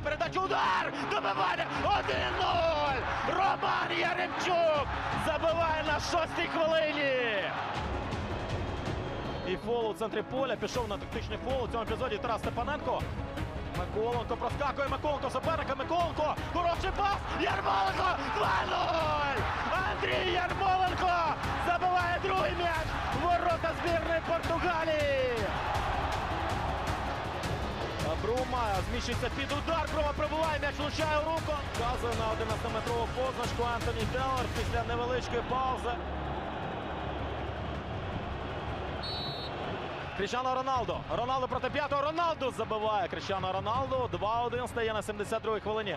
м'яч, удар! Добивання 1-0! Роман Яремчук забиває на шостій хвилині. І фол у центрі поля пішов на тактичний фол у цьому епізоді Тарас Степаненко. Миколенко проскакує Миколенко суперника. Миколенко. Хороший пас. Ярмоленко 2-0. Брума зміщується під удар. Брума пробиває м'яч, влучає у руку. Вказує на 11-метрову позначку Антоні Теллер після невеличкої паузи. Кріщано Роналдо. Роналдо проти п'ятого. Роналдо забиває. Кріщано Роналдо. 2-1 стає на 72-й хвилині.